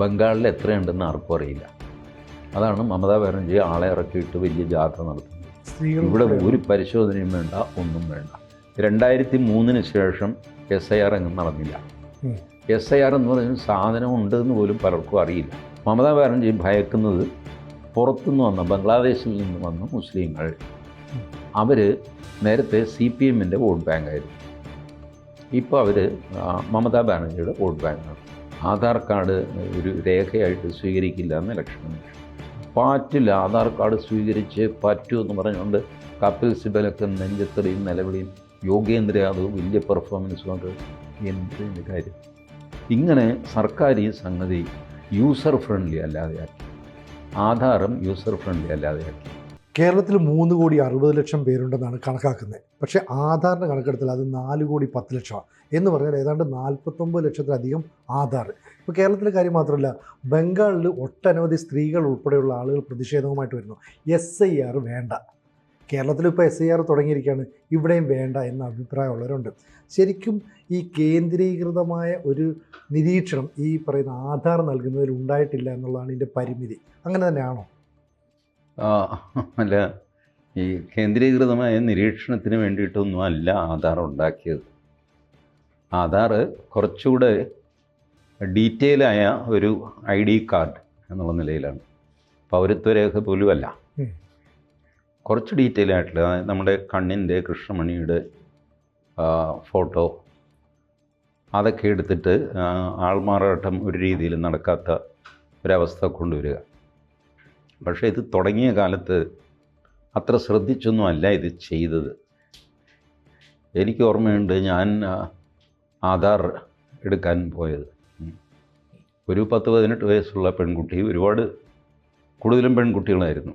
ബംഗാളിൽ എത്രയുണ്ടെന്ന് ആർക്കും അറിയില്ല. അതാണ് മമതാ ബാനർജി ആളെ ഇറക്കിയിട്ട് വലിയ ജാഥ നടത്തുന്നത്. ഇവിടെ ഒരു പരിശോധനയും വേണ്ട ഒന്നും വേണ്ട. രണ്ടായിരത്തി മൂന്നിന് ശേഷം എസ് ഐ ആർ എങ്ങും നടന്നില്ല. എസ് ഐ ആർ എന്ന് പറയുന്ന സാധനം ഉണ്ട് എന്ന് പോലും പലർക്കും അറിയില്ല. മമതാ ബാനർജി ഭയക്കുന്നത് പുറത്തുനിന്ന് വന്ന ബംഗ്ലാദേശിൽ നിന്ന് വന്ന മുസ്ലിങ്ങൾ. അവർ നേരത്തെ സി പി എമ്മിന്റെ വോട്ട് ബാങ്കായിരുന്നു ഇപ്പോൾ അവർ മമതാ ബാനർജിയുടെ വോട്ട് ബാങ്കാണ് ആധാർ കാർഡ് ഒരു രേഖയായിട്ട് സ്വീകരിക്കില്ല എന്ന് ഇലക്ഷൻ കമ്മീഷൻ പാറ്റില്ല ആധാർ കാർഡ് സ്വീകരിച്ച് പറ്റൂ എന്ന് പറഞ്ഞുകൊണ്ട് കപിൽ സിബലൊക്കെ നെഞ്ചത്തടിയും നിലവിളിയും. യോഗേന്ദ്ര യാദവ് വലിയ പെർഫോമൻസ് കൊണ്ട് എന്തിന്റെ കാര്യം. ഇങ്ങനെ സർക്കാർ ഈ സംഗതി യൂസർ ഫ്രണ്ട്ലി അല്ലാതെയാക്കി. ആധാറും യൂസർ ഫ്രണ്ട്ലി അല്ലാതെയാക്കി. കേരളത്തിൽ മൂന്ന് കോടി അറുപത് ലക്ഷം പേരുണ്ടെന്നാണ് കണക്കാക്കുന്നത്. പക്ഷേ ആധാറിന്റെ കണക്കെടുത്തിൽ അത് നാല് കോടി പത്ത് ലക്ഷമാണ്. എന്ന് പറഞ്ഞാൽ ഏതാണ്ട് നാൽപ്പത്തൊമ്പത് ലക്ഷത്തിലധികം ആധാർ. ഇപ്പോൾ കേരളത്തിലെ കാര്യം മാത്രമല്ല ബംഗാളിൽ ഒട്ടനവധി സ്ത്രീകൾ ഉൾപ്പെടെയുള്ള ആളുകൾ പ്രതിഷേധവുമായിട്ട് വരുന്നു. എസ് ഐ ആർ വേണ്ട. കേരളത്തിൽ ഇപ്പോൾ എസ് ഐ ആർ തുടങ്ങിയിരിക്കുകയാണ്. ഇവിടെയും വേണ്ട എന്ന അഭിപ്രായമുള്ളവരുണ്ട്. ശരിക്കും ഈ കേന്ദ്രീകൃതമായ ഒരു നിരീക്ഷണം ഈ പറയുന്ന ആധാർ നൽകുന്നതിൽ ഉണ്ടായിട്ടില്ല എന്നുള്ളതാണ് ഇതിന്റെ പരിമിതി. അങ്ങനെ തന്നെയാണോ? അല്ല ഈ കേന്ദ്രീകൃതമായ നിരീക്ഷണത്തിന് വേണ്ടിയിട്ടൊന്നും അല്ല ആധാർ ഉണ്ടാക്കിയത്. ആധാർ കുറച്ചുകൂടെ ഡീറ്റെയിലായ ഒരു ഐ ഡി കാർഡ് എന്നുള്ള നിലയിലാണ്. പൗരത്വ രേഖ പോലുമല്ല ഉം. കുറച്ച് ഡീറ്റെയിൽ ആയിട്ടുള്ള നമ്മുടെ കണ്ണിന്റെ കൃഷ്ണമണിയുടെ ഫോട്ടോ അതൊക്കെ എടുത്തിട്ട് ആൾമാറാട്ടം ഒരു രീതിയിൽ നടക്കാത്ത ഒരവസ്ഥ കൊണ്ടുവരിക. പക്ഷേ ഇത് തുടങ്ങിയ കാലത്ത് അത്ര ശ്രദ്ധിച്ചൊന്നും അല്ല ഇത് ചെയ്തത്. എനിക്ക് ഓർമ്മയുണ്ട് ഞാൻ ആധാർ എടുക്കാൻ പോയത്. ഒരു പത്ത് പതിനെട്ട് വയസ്സുള്ള പെൺകുട്ടി ഒരുപാട് കൂടുതലും പെൺകുട്ടികളായിരുന്നു.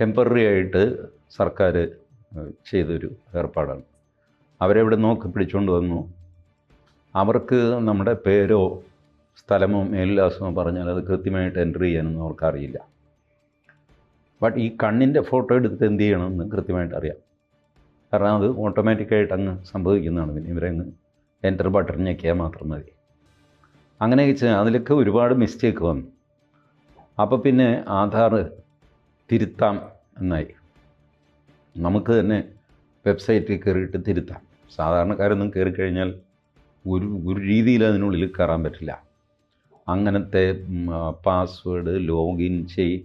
ടെമ്പററി ആയിട്ട് സർക്കാർ ചെയ്തൊരു ഏർപ്പാടാണ്. അവരെ ഇവിടെ നോക്കി പിടിച്ചുകൊണ്ട് വന്നു. അവർക്ക് നമ്മുടെ പേരോ സ്ഥലമോ മേൽവിലാസമോ പറഞ്ഞാൽ അത് കൃത്യമായിട്ട് എൻട്രി ചെയ്യാനൊന്നും അവർക്കറിയില്ല. ബട്ട് ഈ കണ്ണിന്റെ ഫോട്ടോ എടുത്ത് എന്ത് ചെയ്യണമെന്ന് കൃത്യമായിട്ട് അറിയാം. കാരണം അത് ഓട്ടോമാറ്റിക്കായിട്ട് അങ്ങ് സംഭവിക്കുന്നതാണ്. പിന്നെ ഇവരങ്ങ് എന്റർ ബട്ടൺ ഞെക്കിയാൽ മാത്രം മതി. അങ്ങനെ വെച്ച് അതിലൊക്കെ ഒരുപാട് മിസ്റ്റേക്ക് വന്നു. അപ്പോൾ പിന്നെ ആധാർ തിരുത്താം എന്നായി. നമുക്ക് തന്നെ വെബ്സൈറ്റിൽ കയറിയിട്ട് തിരുത്താം. സാധാരണക്കാരൊന്നും കയറി കഴിഞ്ഞാൽ ഒരു ഒരു രീതിയിൽ അതിനുള്ളിൽ കയറാൻ പറ്റില്ല. അങ്ങനത്തെ പാസ്വേഡ് ലോഗിൻ ചെയ്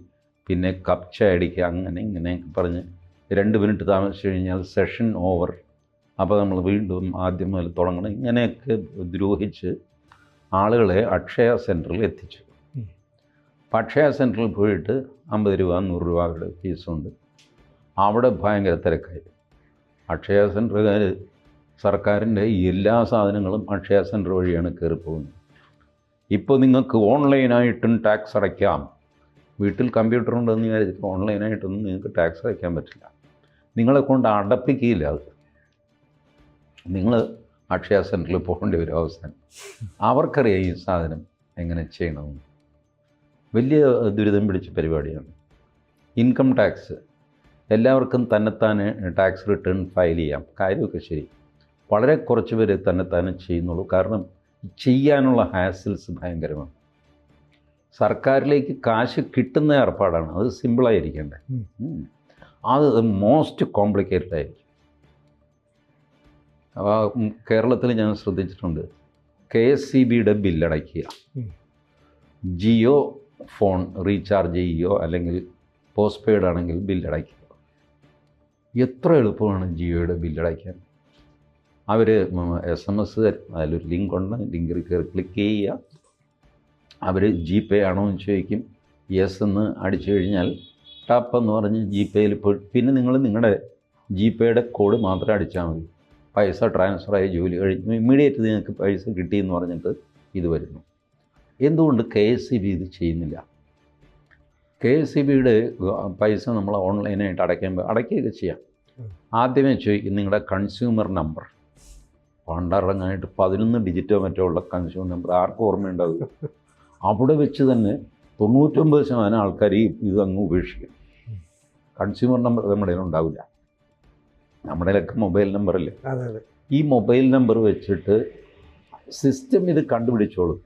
പിന്നെ കപ്ച അടിക്കുക അങ്ങനെ ഇങ്ങനെ പറഞ്ഞ് രണ്ട് മിനിറ്റ് താമസിച്ച് കഴിഞ്ഞാൽ സെഷൻ ഓവർ അപ്പോൾ നമ്മൾ വീണ്ടും ആദ്യം മുതൽ തുടങ്ങണം. ഇങ്ങനെയൊക്കെ ദ്രോഹിച്ച് ആളുകളെ അക്ഷയ സെന്ററിൽ എത്തിച്ചു. അപ്പം അക്ഷയ സെന്ററിൽ പോയിട്ട് അമ്പത് രൂപ നൂറ് രൂപയുടെ ഫീസുണ്ട്. അവിടെ ഭയങ്കര തിരക്കായി. അക്ഷയ സെന്ററുകാർ സർക്കാരിന്റെ എല്ലാ സാധനങ്ങളും അക്ഷയ സെന്റർ വഴിയാണ് കയറി പോകുന്നത് ഇപ്പോൾ നിങ്ങൾക്ക് ഓൺലൈനായിട്ടും ടാക്സ് അടയ്ക്കാം. വീട്ടിൽ കമ്പ്യൂട്ടർ ഉണ്ടെന്ന് വിചാരിച്ചിട്ട് ഓൺലൈനായിട്ടൊന്നും നിങ്ങൾക്ക് ടാക്സ് അയക്കാൻ പറ്റില്ല. നിങ്ങളെ കൊണ്ട് അടപ്പിക്കുകയില്ല അത്. നിങ്ങൾ അക്ഷയ സെന്ററിൽ പോകേണ്ടി ഒരു അവസാനം. അവർക്കറിയാം ഈ സാധനം എങ്ങനെ ചെയ്യണമെന്ന്. വലിയ ദുരിതം പിടിച്ച പരിപാടിയാണ്. Income tax. എല്ലാവർക്കും തന്നെത്താന് ടാക്സ് റിട്ടേൺ ഫയൽ ചെയ്യാം. കാര്യമൊക്കെ ശരി. വളരെ കുറച്ച് പേര് തന്നെത്താനെ ചെയ്യുന്നുള്ളൂ. കാരണം ചെയ്യാനുള്ള ഹാസിൽസ് ഭയങ്കരമാണ്. സർക്കാരിലേക്ക് കാശ് കിട്ടുന്ന ഏർപ്പാടാണ്. അത് സിമ്പിളായിരിക്കേണ്ടത്. അത് മോസ്റ്റ് കോംപ്ലിക്കേറ്റഡ് ആയിരിക്കും. അപ്പോൾ കേരളത്തിൽ ഞാൻ ശ്രദ്ധിച്ചിട്ടുണ്ട്. കെ എസ് സി ബിയുടെ ബില്ലടയ്ക്കുക ജിയോ ഫോൺ റീചാർജ് ചെയ്യുകയോ അല്ലെങ്കിൽ പോസ്റ്റ് പെയ്ഡ് ആണെങ്കിൽ ബില്ലടയ്ക്കുക എത്ര എളുപ്പമാണ് ജിയോയുടെ ബില്ലടയ്ക്കാൻ അവർ എസ് എം എസ് തരും അതിലൊരു ലിങ്ക് ഉണ്ട്. ലിങ്കിൽ കയറി ക്ലിക്ക് ചെയ്യുക. അവർ ജി പേ ആണോ എന്ന് ചോദിക്കും. യെസ് എന്ന് അടിച്ചു കഴിഞ്ഞാൽ ടാപ്പ് എന്ന് പറഞ്ഞ് ജി പേയിൽ പോയി പിന്നെ നിങ്ങൾ നിങ്ങളുടെ ജി പേയുടെ കോഡ് മാത്രം അടിച്ചാൽ മതി. പൈസ ട്രാൻസ്ഫർ ആയി ജോലി കഴിഞ്ഞ് ഇമ്മീഡിയറ്റ് നിങ്ങൾക്ക് പൈസ കിട്ടി എന്ന് പറഞ്ഞിട്ട് ഇത് വരുന്നു. എന്തുകൊണ്ട് കെ എസ് സി ബി ഇത് ചെയ്യുന്നില്ല? കെ എസ് സി ബിയുടെ പൈസ നമ്മൾ ഓൺലൈനായിട്ട് അടയ്ക്കുമ്പോൾ അടയ്ക്കുകയൊക്കെ ചെയ്യാം. ആദ്യമേ ചോദിക്കും നിങ്ങളുടെ കൺസ്യൂമർ നമ്പർ പണ്ടിറങ്ങാനായിട്ട് പതിനൊന്ന് ഡിജിറ്റോ മറ്റോ ഉള്ള കൺസ്യൂമർ നമ്പർ ആർക്കും ഓർമ്മയുണ്ടാവില്ല. അവിടെ വെച്ച് തന്നെ തൊണ്ണൂറ്റൊമ്പത് ശതമാനം ആൾക്കാർ ഈ ഇത് അങ്ങ് ഉപേക്ഷിക്കും. കൺസ്യൂമർ നമ്പർ നമ്മുടെ ഉണ്ടാവില്ല. നമ്മുടെ കയ്യിലൊക്കെ മൊബൈൽ നമ്പറല്ലേ ഈ മൊബൈൽ നമ്പർ വെച്ചിട്ട് സിസ്റ്റം ഇത് കണ്ടുപിടിച്ചോളും.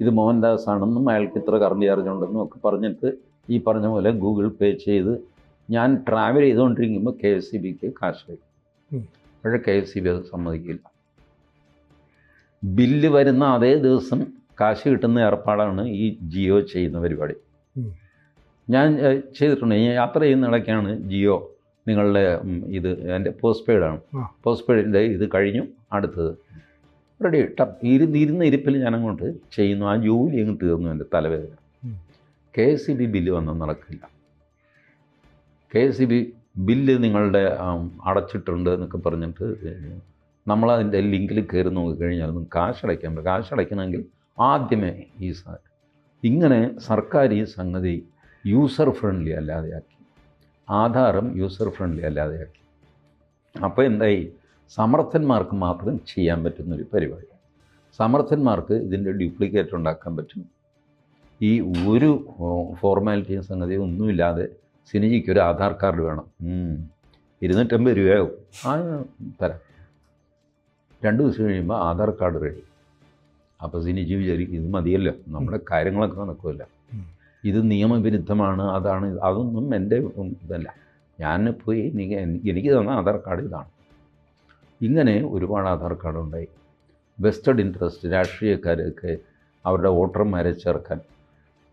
ഇത് മോഹൻദാസ് ആണെന്നും അയാൾക്ക് ഇത്ര കറണ്ട് ചാർജ് ഉണ്ടെന്നും ഒക്കെ പറഞ്ഞിട്ട് ഈ പറഞ്ഞ പോലെ ഗൂഗിൾ പേ ചെയ്ത് ഞാൻ ട്രാവൽ ചെയ്തുകൊണ്ടിരിക്കുമ്പോൾ കെ എസ് സി ബിക്ക് കാശ് വരും. പക്ഷേ കെ എസ് സി ബി അത് സമ്മതിക്കില്ല. ബില്ല് വരുന്ന അതേ ദിവസം കാശ് കിട്ടുന്ന ഏർപ്പാടാണ് ഈ ജിയോ ചെയ്യുന്ന പരിപാടി. ഞാൻ ചെയ്തിട്ടുണ്ട്. ഞാൻ യാത്ര ചെയ്യുന്ന ഇടയ്ക്കാണ് ജിയോ നിങ്ങളുടെ ഇത് എന്റെ പോസ്റ്റ് പെയ്ഡാണ്. പോസ്റ്റ് പെയ്ഡിന്റെ ഇത് കഴിഞ്ഞു അടുത്തത്. റെഡി ടപ്പ്. ഇരുന്ന് ഇരുന്ന ഇരിപ്പിൽ ഞാൻ അങ്ങോട്ട് ചെയ്യുന്നു. ആ ജോലി അങ്ങ് തീർന്നു എന്റെ തലവേദന. K S C B bill വന്നാൽ നടക്കില്ല. K S C B bill നിങ്ങളുടെ അടച്ചിട്ടുണ്ട് എന്നൊക്കെ പറഞ്ഞിട്ട് നമ്മളതിന്റെ ലിങ്കിൽ കയറി നോക്കിക്കഴിഞ്ഞാൽ കാശ് അടയ്ക്കാൻ കാശ് കാശടയ്ക്കണമെങ്കിൽ ആദ്യമേ ഈ ഇങ്ങനെ സർക്കാർ ഈ സംഗതി യൂസർ ഫ്രണ്ട്ലി അല്ലാതെയാക്കി. ആധാരം യൂസർ ഫ്രണ്ട്ലി അല്ലാതെയാക്കി. അപ്പോൾ എന്തായി? സമർത്ഥന്മാർക്ക് മാത്രം ചെയ്യാൻ പറ്റുന്നൊരു പരിപാടി. സമർത്ഥന്മാർക്ക് ഇതിന്റെ ഡ്യൂപ്ലിക്കേറ്റ് ഉണ്ടാക്കാൻ പറ്റും. ഈ ഒരു ഫോർമാലിറ്റിയും സംഗതി ഒന്നുമില്ലാതെ സിനിജിക്ക് ഒരു ആധാർ കാർഡ് വേണം. ഇരുന്നൂറ്റമ്പത് രൂപയാവും. ആ തരാം. രണ്ട് ദിവസം കഴിയുമ്പോൾ ആധാർ കാർഡ് റെഡി അപ്പോൾ സിനിജി വിചാരിക്കും ഇത് മതിയല്ലോ. നമ്മുടെ കാര്യങ്ങളൊക്കെ നടക്കുമല്ലോ. ഇത് നിയമവിരുദ്ധമാണ് അതാണ് അതൊന്നും എന്റെ ഇതല്ല. ഞാൻ പോയി എനിക്ക് എനിക്ക് തന്ന ആധാർ കാർഡ് ഇതാണ്. ഇങ്ങനെ ഒരുപാട് ആധാർ കാർഡ് ഉണ്ടായി വെസ്റ്റഡ് ഇൻട്രസ്റ്റ് രാഷ്ട്രീയക്കാരൊക്കെ അവരുടെ വോട്ടർമാരെ ചേർക്കാൻ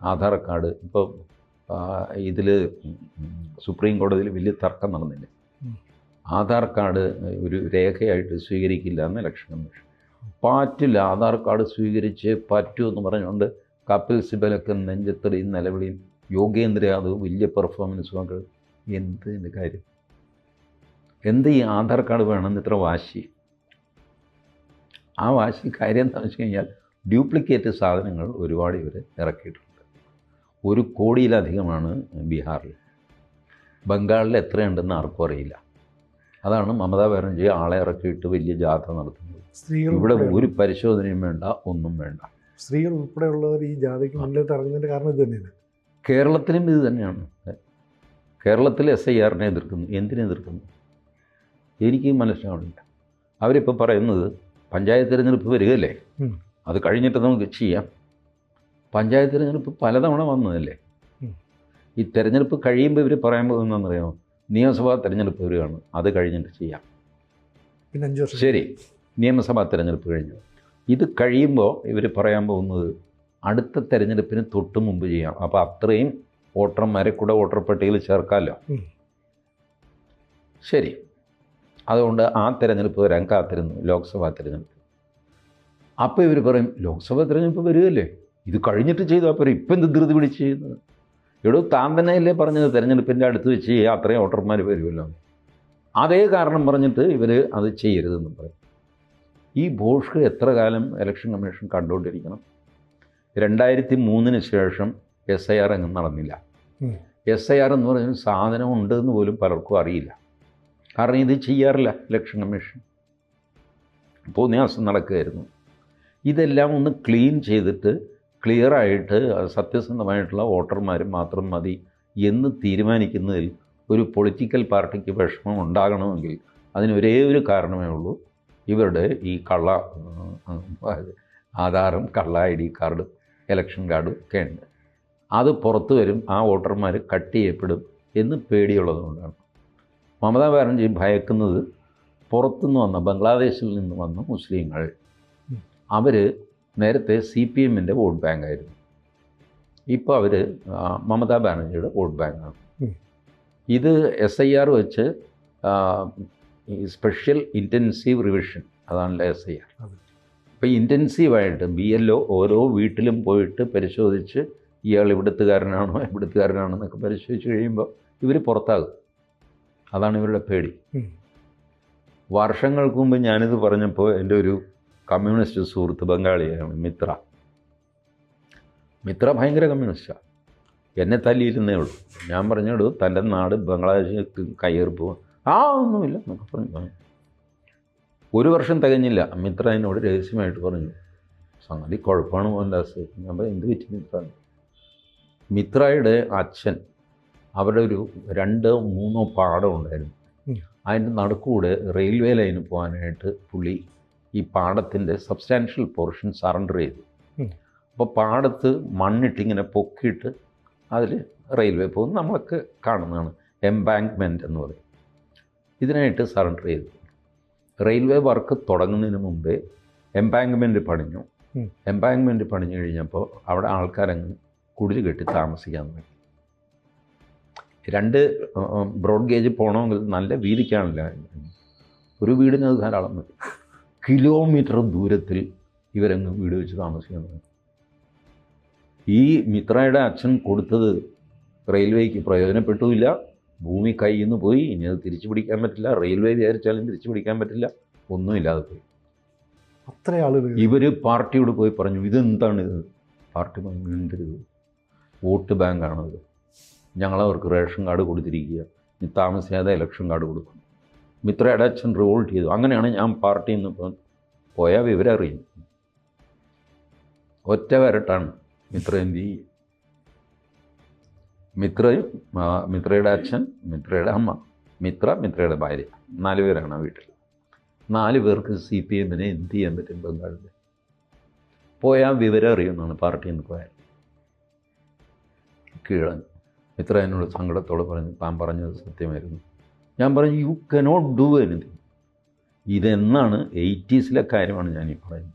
ആധാർ കാർഡ്. ഇപ്പോൾ ഇതിൽ സുപ്രീം കോടതിയിൽ വലിയ തർക്കം നടന്നില്ല? ആധാർ കാർഡ് ഒരു രേഖയായിട്ട് സ്വീകരിക്കില്ല എന്ന് ഇലക്ഷൻ കമ്മീഷൻ പാറ്റില്ല. ആധാർ കാർഡ് സ്വീകരിച്ച് പറ്റൂ എന്ന് പറഞ്ഞുകൊണ്ട് കപിൽ സിബലൊക്കെ നെഞ്ചത്തെറിയും നിലവിളിയും യോഗേന്ദ്ര യാദവ് വലിയ പെർഫോമൻസും ഒക്കെ എന്തിന്റെ കാര്യം? എന്ത് ഈ ആധാർ കാർഡ് വേണമെന്ന് ഇത്ര വാശി? ആ വാശി കാര്യം എന്താണെന്ന് വെച്ച് കഴിഞ്ഞാൽ ഡ്യൂപ്ലിക്കേറ്റ് സാധനങ്ങൾ ഒരുപാട് ഇവർ ഇറക്കിയിട്ടുണ്ട്. ഒരു കോടിയിലധികമാണ് ബീഹാറിൽ. ബംഗാളിൽ എത്രയുണ്ടെന്ന് ആർക്കും അറിയില്ല. അതാണ് മമതാ ബാനർജി ആളെ ഇറക്കിയിട്ട് വലിയ ജാഥ നടത്തുന്നത്. സ്ത്രീകൾ ഇവിടെ ഒരു പരിശോധനയും വേണ്ട ഒന്നും വേണ്ട. സ്ത്രീകൾ ഉൾപ്പെടെയുള്ളവർ ഈ ജാഥയ്ക്ക് മുന്നിലേക്ക് ഇറങ്ങുന്നതിന്റെ കാരണം ഇത് തന്നെയാണ്. കേരളത്തിലും ഇത് തന്നെയാണ്. കേരളത്തിൽ എസ് ഐ ആറിനെ എതിർക്കുന്നു. എന്തിനെ എതിർക്കുന്നു? എനിക്ക് മനസ്സിലാവണില്ല അവരിപ്പോൾ പറയുന്നത് പഞ്ചായത്ത് തിരഞ്ഞെടുപ്പ് വരികയല്ലേ? അത് കഴിഞ്ഞിട്ട് നമുക്ക് ചെയ്യാം. പഞ്ചായത്ത് തിരഞ്ഞെടുപ്പ് പലതവണ വന്നതല്ലേ? ഈ തിരഞ്ഞെടുപ്പ് കഴിയുമ്പോൾ ഇവർ പറയാൻ പോകുന്നതെന്നറിയാമോ നിയമസഭാ തിരഞ്ഞെടുപ്പ് വരികയാണ്. അത് കഴിഞ്ഞിട്ട് ചെയ്യാം. പിന്നെ അഞ്ച് വർഷം ശരി. നിയമസഭാ തിരഞ്ഞെടുപ്പ് കഴിഞ്ഞു. ഇത് കഴിയുമ്പോൾ ഇവർ പറയാൻ പോകുന്നത് അടുത്ത തെരഞ്ഞെടുപ്പിന് തൊട്ട് മുമ്പ് ചെയ്യാം. അപ്പോൾ അത്രയും വോട്ടർമാരെ കൂടെ വോട്ടർ പട്ടികയിൽ ചേർക്കാമല്ലോ. ശരി. അതുകൊണ്ട് ആ തിരഞ്ഞെടുപ്പ് വരാൻ കാത്തിരുന്നു. ലോക്സഭാ തിരഞ്ഞെടുപ്പ്. അപ്പോൾ ഇവർ പറയും ലോക്സഭാ തിരഞ്ഞെടുപ്പ് വരികയല്ലേ? ഇത് കഴിഞ്ഞിട്ട് ചെയ്താൽ പോരെ ഇപ്പം എന്ത് ധൃതി പിടിച്ച് ചെയ്യുന്നത്? എടോ താൻ തന്നെയല്ലേ പറഞ്ഞത് തിരഞ്ഞെടുപ്പിന്റെ അടുത്ത് വെച്ച് അത്രയും വോട്ടർമാർ വരുമല്ലോ അതേ കാരണം പറഞ്ഞിട്ട് ഇവർ അത് ചെയ്യരുതെന്ന് പറയും. ഈ ബോഷ് എത്ര കാലം ഇലക്ഷൻ കമ്മീഷൻ കണ്ടുകൊണ്ടിരിക്കണം? രണ്ടായിരത്തി മൂന്നിന് ശേഷം എസ് ഐ ആർ അങ്ങ് നടന്നില്ല. എസ് ഐ ആർ എന്ന് പറഞ്ഞാൽ സാധനം ഉണ്ടെന്ന് പോലും പലർക്കും അറിയില്ല. കാരണം ഇത് ചെയ്യാറില്ല ഇലക്ഷൻ കമ്മീഷൻ ഉപന്യാസം നടക്കുകയായിരുന്നു. ഇതെല്ലാം ഒന്ന് ക്ലീൻ ചെയ്തിട്ട് ക്ലിയറായിട്ട് സത്യസന്ധമായിട്ടുള്ള വോട്ടർമാർ മാത്രം മതി എന്ന് തീരുമാനിക്കുന്നതിൽ ഒരു പൊളിറ്റിക്കൽ പാർട്ടിക്ക് വിഷമം ഉണ്ടാകണമെങ്കിൽ അതിനൊരേ ഒരു കാരണമേ ഉള്ളൂ. ഇവരുടെ ഈ കള്ള ആധാറും കള്ള ഐ ഡി കാർഡും ഇലക്ഷൻ കാർഡും ഒക്കെ ഉണ്ട്. അത് പുറത്ത് വരും ആ വോട്ടർമാർ കട്ട് ചെയ്യപ്പെടും എന്ന് പേടിയുള്ളതുകൊണ്ടാണ് മമതാ ബാനർജി ഭയക്കുന്നത് പുറത്തുനിന്ന് വന്ന ബംഗ്ലാദേശിൽ നിന്ന് വന്ന മുസ്ലിങ്ങൾ. അവർ നേരത്തെ സി പി എമ്മിന്റെ വോട്ട് ബാങ്കായിരുന്നു ഇപ്പോൾ അവർ മമതാ ബാനർജിയുടെ വോട്ട് ബാങ്കാണ് ഇത് എസ് ഐ ആർ വെച്ച് സ്പെഷ്യൽ ഇന്റൻസീവ് റിവിഷൻ അതാണ് എസ് ഐ ആർ. അപ്പോൾ ഇന്റൻസീവായിട്ട് ബി എൽ ഒ ഓരോ വീട്ടിലും പോയിട്ട് പരിശോധിച്ച് ഇയാൾ ഇവിടുത്തുകാരനാണോ ഇവിടുത്തുകാരനാണോ എന്നൊക്കെ പരിശോധിച്ച് കഴിയുമ്പോൾ ഇവർ പുറത്താകും. അതാണ് ഇവരുടെ പേടി. വർഷങ്ങൾക്ക് മുമ്പ് ഞാനിത് പറഞ്ഞപ്പോൾ എന്റെ ഒരു കമ്മ്യൂണിസ്റ്റ് സുഹൃത്ത് ബംഗാളിയാണ് മിത്ര. മിത്ര ഭയങ്കര കമ്മ്യൂണിസ്റ്റാണ് എന്നെ തല്ലിയിരുന്നേ ഉള്ളൂ. ഞാൻ പറഞ്ഞോളൂ തന്റെ നാട് ബംഗ്ലാദേശ് കയ്യേറി പോവാം ആ ഒന്നുമില്ല. എന്നൊക്കെ പറഞ്ഞു ഒരു വർഷം തികഞ്ഞില്ല. മിത്ര എന്നോട് രഹസ്യമായിട്ട് പറഞ്ഞു. സംഗതി കുഴപ്പമാണ് മോഹൻദാസ് ഞാൻ എന്ത് പറ്റി മിത്ര? മിത്രയുടെ അച്ഛൻ അവരുടെ ഒരു രണ്ടോ മൂന്നോ പാടം ഉണ്ടായിരുന്നു. അതിന്റെ നടുക്കൂടെ റെയിൽവേ ലൈന് പോകാനായിട്ട് പുള്ളി ഈ പാടത്തിന്റെ സബ്സ്റ്റാൻഷ്യൽ പോർഷൻ സറണ്ടർ ചെയ്തു. അപ്പോൾ പാടത്ത് മണ്ണിട്ടിങ്ങനെ പൊക്കിയിട്ട് അതിൽ റെയിൽവേ പോകും നമ്മളൊക്കെ കാണുന്നതാണ്. എംബാങ്ക്മെന്റ് എന്ന് പറയും. ഇതിനായിട്ട് സറണ്ടർ ചെയ്തു. റെയിൽവേ വർക്ക് തുടങ്ങുന്നതിന് മുമ്പേ എംബാങ്ക്മെന്റ് പണിഞ്ഞു. എംപാങ്ക്മെന്റ് പണിഞ്ഞു കഴിഞ്ഞപ്പോൾ അവിടെ ആൾക്കാരങ്ങ് കുടിൽ കെട്ടി താമസിക്കാൻ തുടങ്ങി. രണ്ട് ബ്രോഡ് ഗേജ് പോകണമെങ്കിൽ നല്ല വീതിക്കാണില്ല. ഒരു വീടിന് അത് ധാരാളം മതി. കിലോമീറ്റർ ദൂരത്തിൽ ഇവരങ്ങ് വീട് വെച്ച് താമസിക്കാൻ തുടങ്ങി. ഈ മിത്രയുടെ അച്ഛൻ കൊടുത്തത് റെയിൽവേക്ക് പ്രയോജനപ്പെട്ടുമില്ല. ഭൂമി കയ്യിൽ നിന്ന് പോയി. ഇനി അത് തിരിച്ചു പിടിക്കാൻ പറ്റില്ല. റെയിൽവേ വിചാരിച്ചാലും തിരിച്ചു പിടിക്കാൻ പറ്റില്ല. ഒന്നുമില്ലാതെ പോയി. അത്ര ആളുകൾ ഇവർ പാർട്ടിയോട് പോയി പറഞ്ഞു ഇതെന്താണ് ഇത്? പാർട്ടി പറഞ്ഞു മിണ്ടരുത് വോട്ട് ബാങ്കാണത് ഞങ്ങളവർക്ക് റേഷൻ കാർഡ് കൊടുത്തിരിക്കുക. ഇനി താമസിയാതെ ഇലക്ഷൻ കാർഡ് കൊടുക്കും. മിത്രയുടെ അച്ഛൻ റിവോൾട്ട് ചെയ്തു. അങ്ങനെയാണ് ഞാൻ പാർട്ടിയിൽ നിന്ന് പോയാൽ വിവരം അറിയും ഒറ്റ വരട്ടാണ്. മിത്ര എന്ത് ചെയ്യും? മിത്രയും മിത്രയുടെ അച്ഛൻ മിത്രയുടെ അമ്മ മിത്ര മിത്രയുടെ ഭാര്യ. നാല് പേരാണ് ആ വീട്ടിൽ. നാല് പേർക്ക് സി പി എമ്മിനെ എന്ത് ചെയ്യാൻ പറ്റും ബംഗാളിൽ പോയാൽ വിവരം അറിയുന്നതാണ് പാർട്ടിയിൽ നിന്ന് പോയാൽ കീഴൻ. മിത്ര എന്നോട് സങ്കടത്തോടെ പറഞ്ഞു താൻ പറഞ്ഞത് സത്യമായിരുന്നു. ഞാൻ പറഞ്ഞു യു കനോട്ട് ഡു എനിത്തിങ് ഇതെന്നാണ് എയ്റ്റീസിലെ കാര്യമാണ് ഞാൻ ഈ പറയുന്നത്.